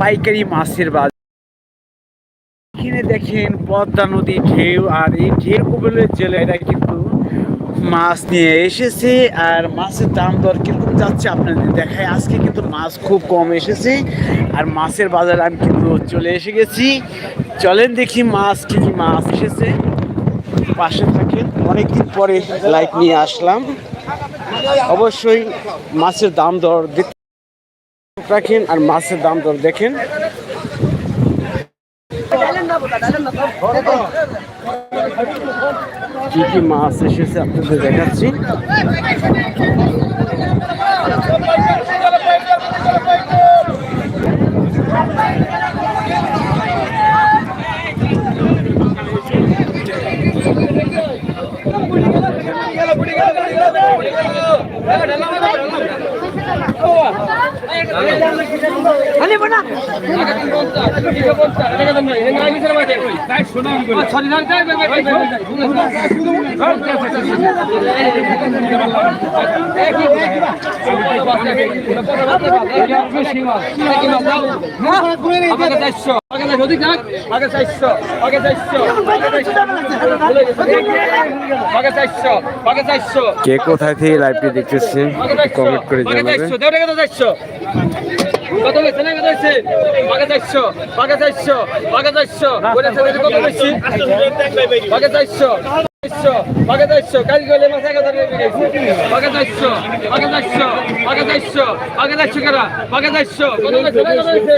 পাইকারি মাছের বাজার। এখানে দেখেন পদ্মা নদী ঢেউ, আর এই ঢেউ কবলের জেলেরা কিন্তু মাছ নিয়ে এসেছে, আর মাছের দাম দর কীরকম যাচ্ছে আপনাদের দেখায়। আজকে কিন্তু মাছ খুব কম এসেছে, আর মাছের বাজার আমি কিন্তু চলে এসে গেছি। চলেন দেখি মাছ কি কি মাছ এসেছে। পাশে থাকেন, অনেকদিন পরে লাইট নিয়ে আসলাম। অবশ্যই মাছের দাম দর দেখতে রাখেন আর মাছের দাম দর দেখেন কি কি মাছ এসেছে আপনাদের দেখাচ্ছি কে কোথায় থেকে লাইভটি দেখতেছেন কমেন্ট করে জানাবেন কত হয়েছে, না কত হয়েছে? বাগে চারশো বাগে চারশো বাগে চারশো কত বেশি বাগে চারশো বাগে চারশো কাল গেলে মাসে এক হাজার বাগে চারশো বাগে চারশো বাগে চারশো বাগে চারশো কারা? বাগে চারশো কত হয়েছে কত হয়েছে?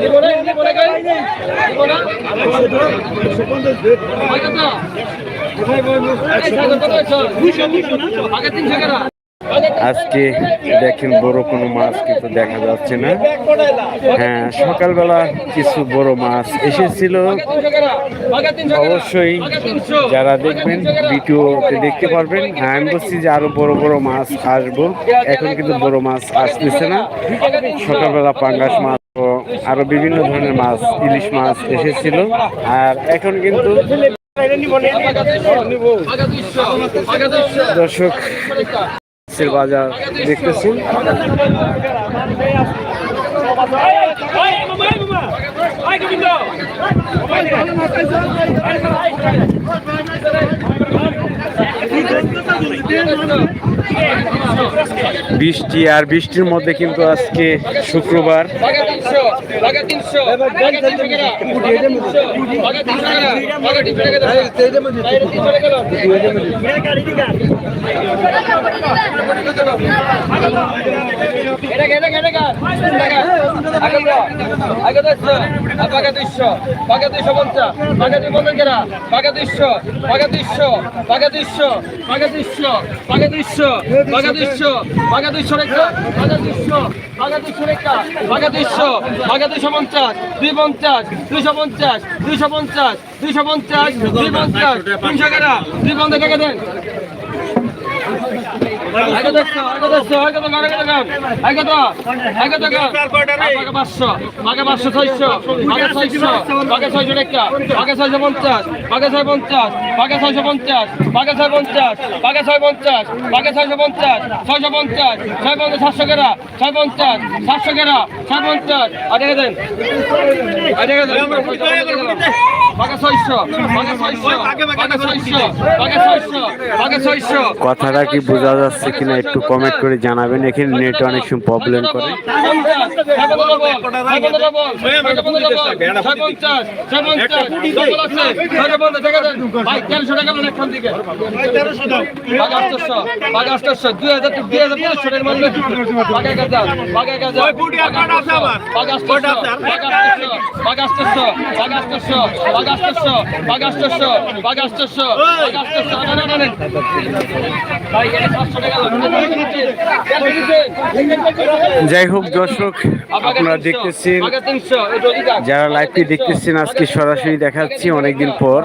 দিব না দিব তিনশো কারা? আজকে দেখেন বড় কোনো মাছ কিন্তু দেখা যাচ্ছে না। হ্যাঁ সকালবেলা কিছু বড় মাছ এসেছিল। অবশ্যই যারা দেখবেন ভিডিওতে দেখতে পারবেন। হ্যাঁ আমি বলছি যে আরও বড় বড় মাছ আসব। এখন কিন্তু বড় মাছ আসতেছে না। সকালবেলা পাঙ্গাস মাছ আরও বিভিন্ন ধরনের মাছ ইলিশ মাছ এসেছিল। আর এখন কিন্তু দর্শক মাছের বাজার দেখতেছেন বৃষ্টি আর বৃষ্টির মধ্যে কিন্তু আজকে শুক্রবার এটা আগে দাও বাগা দুইশো বাগা দুইশো পঞ্চাশ বাগা দুই পঞ্চাশ কেনা বাগা দুইশো বাগা দুইশো বাগা দুইশো বাগা দুইশো বাগা দুইশো বাগা দুইশো বাগা দুইশো রেখা বাগা দুইশো বাগা দুইশো রেখা বাগা দুইশো বাগা দুইশো পঞ্চাশ দুই পঞ্চাশ দুইশো পঞ্চাশ দুইশো পঞ্চাশ দুইশো পঞ্চাশ দুই পঞ্চাশ তিনশো টাকা দুই পঞ্চাশ টাকা দেন সাতশো কেরা ছয় পঞ্চাশ সাতশো কেরা ছয় পঞ্চাশ আগে দেন দেন আগে ছয়শো আগে কথাটা কি বোঝা যাচ্ছে কিনা একটু কমেন্ট করে জানাবেন এখানে নেট অনেক সময় প্রবলেম করে যাই হোক দর্শক আপনারা দেখতেছেন যারা লাইভটি দেখতেছেন আজকে সরাসরি দেখাচ্ছি অনেকদিন পর।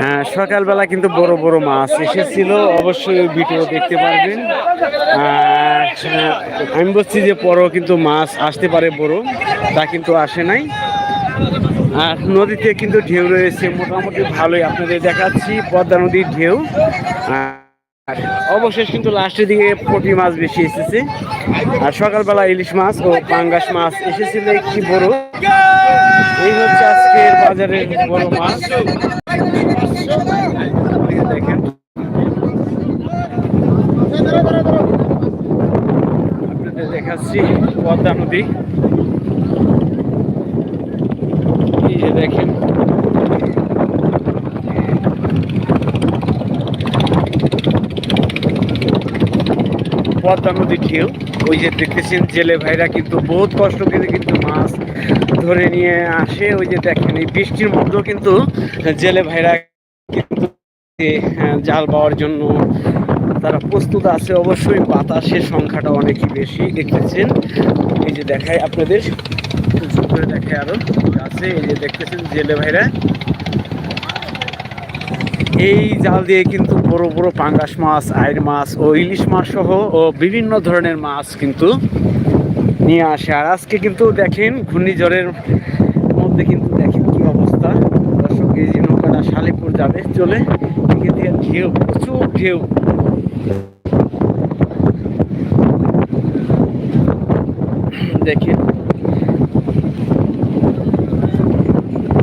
হ্যাঁ সকালবেলা কিন্তু বড় বড় মাছ এসেছিল অবশ্যই ভিডিও দেখতে পারবেন। আমি বলছি যে পরও কিন্তু মাছ আসতে পারে বড় তা কিন্তু আসে নাই। আর নদীতে কিন্তু ঢেউ রয়েছে, মোটামুটি ভালোই আপনাদের দেখাচ্ছি, পদ্মা নদীর ঢেউ। আর অবশেষ কিন্তু লাস্টের দিকে পটি মাছ বেশি এসেছে। আর সকালবেলা ইলিশ মাছ ও পাঙ্গাস মাছ এসেছিল একটি বড়। এই হচ্ছে আজকের বাজারের বড় মাছ। দেখেন আপনাদের দেখাচ্ছি পদ্মা নদী এই যে দেখেন পদ্মা নদীর ঢেউ ওই যে দেখতেছেন জেলে ভাইরা কিন্তু বহুত কষ্ট করে কিন্তু মাছ ধরে নিয়ে আসে। ওই যে দেখেন এই বৃষ্টির মধ্যেও কিন্তু জেলে ভাইরা কিন্তু আহ, জাল পাওয়ার জন্য তারা প্রস্তুত আছে। অবশ্যই বাতাসের সংখ্যাটা অনেকই বেশি দেখতেছেন। এই যে দেখায় আপনাদের জুম করে দেখায় আরও। আছে এই যে দেখতেছেন জেলে ভাইরা। এই জাল দিয়ে কিন্তু বড় বড় পাঙ্গাস মাছ আইর মাছ ও ইলিশ মাছ সহ ও বিভিন্ন ধরনের মাছ কিন্তু নিয়ে আসে। আর আজকে কিন্তু দেখেন ঘূর্ণিঝড়ের মধ্যে কিন্তু দেখেন কি অবস্থা। দর্শক, এই যে নৌকাটা শালিপুর যাবে, চলে ঢেউ, প্রচুর ঢেউ। দেখেন,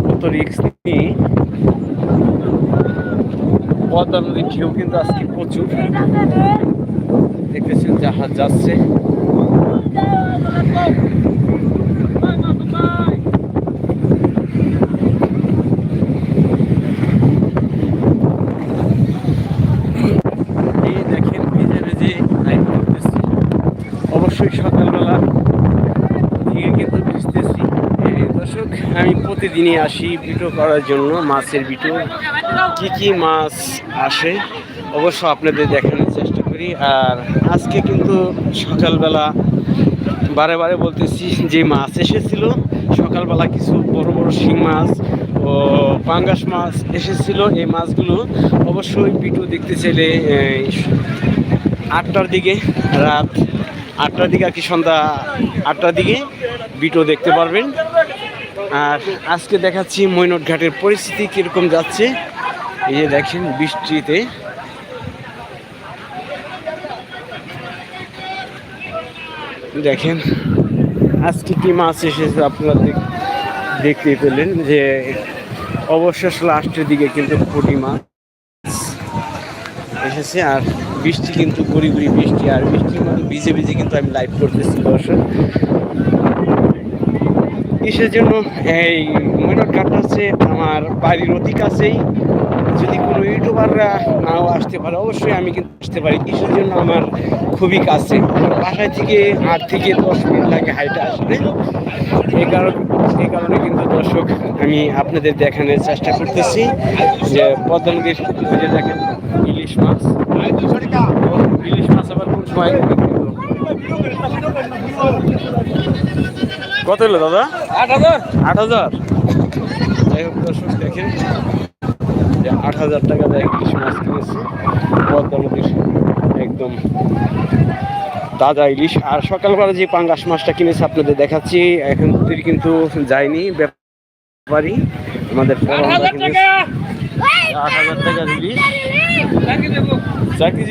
কত রিক্স নিয়ে পদ্মা নদীর ঢেউ কিন্তু আজকে প্রচুর। দেখতেছেন জাহাজ যাচ্ছে। অবশ্যই সকালবেলা কিন্তু ভিজতেছি। আমি প্রতিদিনই আসি ভিডিও করার জন্য, মাছের ভিডিও। কি কি মাছ আসে? অবশ্য আপনাদের দেখানোর চেষ্টা করি। আর আজকে কিন্তু সকালবেলা বারে বারে বলতেছি যে মাছ এসেছিল। সকালবেলা কিছু বড় বড় শিং মাছ ও পাঙ্গাস মাছ এসেছিল। এই মাছগুলো অবশ্যই পিটু দেখতে চাইলে আটটার দিকে, রাত আটটার দিকে আর কি সন্ধ্যা আটটার দিকে বিটো দেখতে পারবেন। আর আজকে দেখাচ্ছি মৈনট ঘাটের পরিস্থিতি, কীরকম যাচ্ছে। এই যে দেখেন বৃষ্টিতে। দেখেন, আজকে কি মাছ এসেছে আপনারা দেখতে পেলেন যে অবশেষ লাস্টের দিকে কিন্তু পুঁটি মাছ এসেছে। আর বৃষ্টি কিন্তু গুড়ি গুড়ি বৃষ্টি, আর বৃষ্টির মধ্যে ভিজে ভিজে কিন্তু আমি লাইভ করতেছি, দর্শক। কিসের জন্য? এই ময়ূর ঘাটটা হচ্ছে আমার বাড়ির অতি কাছেই। যদি কোনো ইউটিউবাররা নাও আসতে পারে অবশ্যই আমি কিন্তু আসতে পারি। কিসের জন্য আমার খুবই কাছে। বাসায় থেকে আট থেকে দশ মিনিট লাগে হাইটে আসতে। এই কারণে এই কারণে কিন্তু দর্শক আমি আপনাদের দেখানোর চেষ্টা করতেছি যে পদ্মা নদীর যে দেখেন ইলিশ মাছ। ইলিশ মাছ আবার কোন সময় কত হলো দাদা? আট হাজার। আট হাজার। যাই হোক দর্শক দেখেন। আট হাজার টাকা দেয় ইলিশ মাছ কিনেছে। পদ্মা নদীর একদম দাদা ইলিশ। আর সকালবেলা যে পাঙ্গাস মাছটা কিনেছে আপনাদের দেখাচ্ছি এখন কিন্তু যায়নি ব্যাপারী। আমাদের আট হাজার টাকা! ইলিশ। চাকরি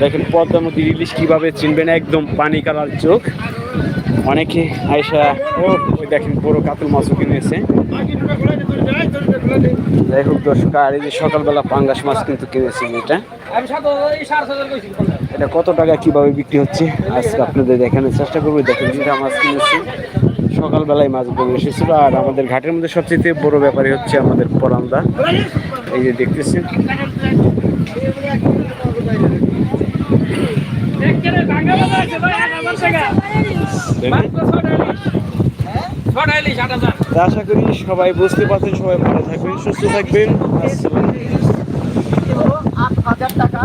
দেখেন পদ্মা নদীর ইলিশ কীভাবে চিনবেন একদম পানি কালার চোখ। অনেকে আয়সা ওই দেখেন বড় কাতল মাছও কিনেছে যাই হোক দর্শক, আর এই যে সকালবেলা পাঙ্গাস মাছ কিন্তু কিনেছি এটা। এটা কত টাকা, কীভাবে বিক্রি হচ্ছে, আজকে আপনাদের দেখানোর চেষ্টা করব। দেখেন যেটা মাছ কিনেছি। সকালবেলায় মাছ মাছগুলো এসেছিল, আর আমাদের ঘাটের মধ্যে সবচেয়ে বড় ব্যাপারই হচ্ছে আমাদের পরান্দা। এই যে দেখতেছেন দেখেন ছটা ইলিশ আট হাজার তা আশা করি সবাই বুঝতে পারছেন সবাই ভালো থাকবেন সুস্থ থাকবেন। আসসালাম আট হাজার টাকা।